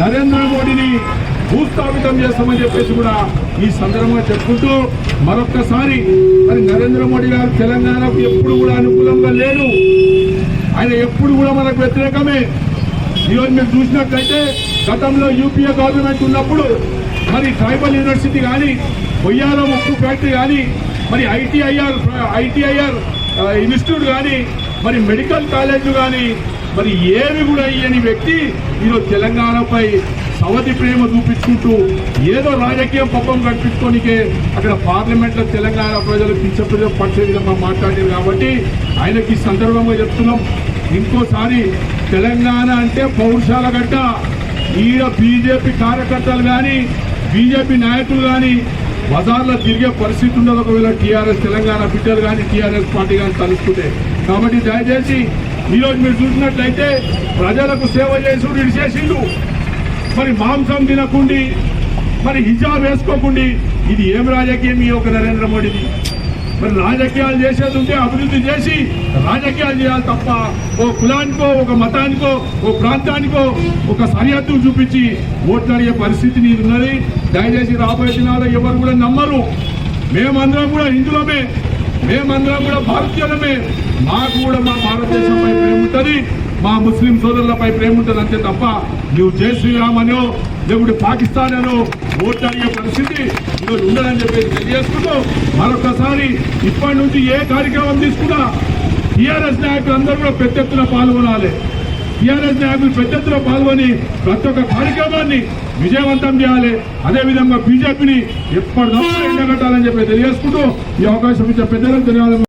నరేంద్ర మోడీని భూస్థాపితం చేస్తామని చెప్పేసి కూడా ఈ సందర్భంగా చెప్పుకుంటూ మరొక్కసారి మరి నరేంద్ర మోడీ గారు తెలంగాణకు ఎప్పుడు కూడా అనుకూలంగా లేరు. ఆయన ఎప్పుడు కూడా మనకు వ్యతిరేకమే. ఈరోజు మీరు చూసినట్లయితే గతంలో యూపీఏ గవర్నమెంట్ ఉన్నప్పుడు మరి ట్రైబల్ యూనివర్సిటీ కానీ కొయ్యాల ఉక్కు ఫ్యాక్టరీ కానీ మరి ఐటీఐఆర్ ఐటీఐఆర్ ఇన్స్టిట్యూట్ కానీ మరి మెడికల్ కాలేజ్ కానీ మరి ఏమి కూడా అయ్యని వ్యక్తి ఈరోజు తెలంగాణపై సవతి ప్రేమ చూపించుకుంటూ ఏదో రాజకీయ పబ్బం కల్పించుకోనికే అక్కడ పార్లమెంట్లో తెలంగాణ ప్రజలు కించపరిచే పట్టే విధంగా మాట్లాడారు కాబట్టి ఆయనకి సందర్భంగా చెప్తున్నాం. ఇంకోసారి తెలంగాణ అంటే పౌరుషాల గడ్డ. ఈడ బీజేపీ కార్యకర్తలు కానీ బీజేపీ నాయకులు కానీ బజార్లో తిరిగే పరిస్థితి ఉండదు. ఒకవేళ టీఆర్ఎస్ తెలంగాణ బిడ్డలు కానీ టీఆర్ఎస్ పార్టీ కానీ తలుసుకుంటే కాబట్టి దయచేసి ఈరోజు మీరు చూసినట్లయితే ప్రజలకు సేవ చేసుడు ఇడిచేసిండు. మరి మాంసం తినకుండి మరి హిజాబ్ వేసుకోకుండి ఇది ఏం రాజకీయం ఈ యొక్క నరేంద్ర మోడీది? మరి రాజకీయాలు చేసేది ఉంటే అభివృద్ధి చేసి రాజకీయాలు చేయాలి తప్ప ఓ కులానికో ఒక మతానికో ఓ ప్రాంతానికో ఒక సరిహద్దు చూపించి ఓట్లాడే పరిస్థితి నీది ఉన్నది. దయచేసి రాబోయే దినాల్లో ఎవరు కూడా నమ్మరు. మేమందరం కూడా హిందులమే మేమందరం కూడా భారతీయులమే. మాకు కూడా మా భారతదేశంపై ప్రేమ ఉంటుంది. మా ముస్లిం సోదరులపై ప్రేమ ఉంటుంది అంతే తప్ప నువ్వు జై శ్రీరామ్ అనో లేకుంటే పాకిస్తాన్ అనో ఓట్లు అడిగే పరిస్థితి ఈరోజు ఉండదని చెప్పేసి తెలియజేసుకుంటూ మరొకసారి ఇప్పటి నుంచి ఏ కార్యక్రమం తీసుకున్నా టీఆర్ఎస్ నాయకులు అందరూ కూడా పెద్ద ఎత్తున పాల్గొనాలి. టీఆర్ఎస్ నాయకులు పెద్ద ఎత్తున పాల్గొని ప్రతి ఒక్క కార్యక్రమాన్ని విజయవంతం చేయాలి. అదేవిధంగా బీజేపీని ఎప్పటికప్పుడు ఎండగట్టాలని చెప్పి తెలియజేసుకుంటూ ఈ అవకాశం ఇచ్చే పెద్దలకు ధన్యవాదాలు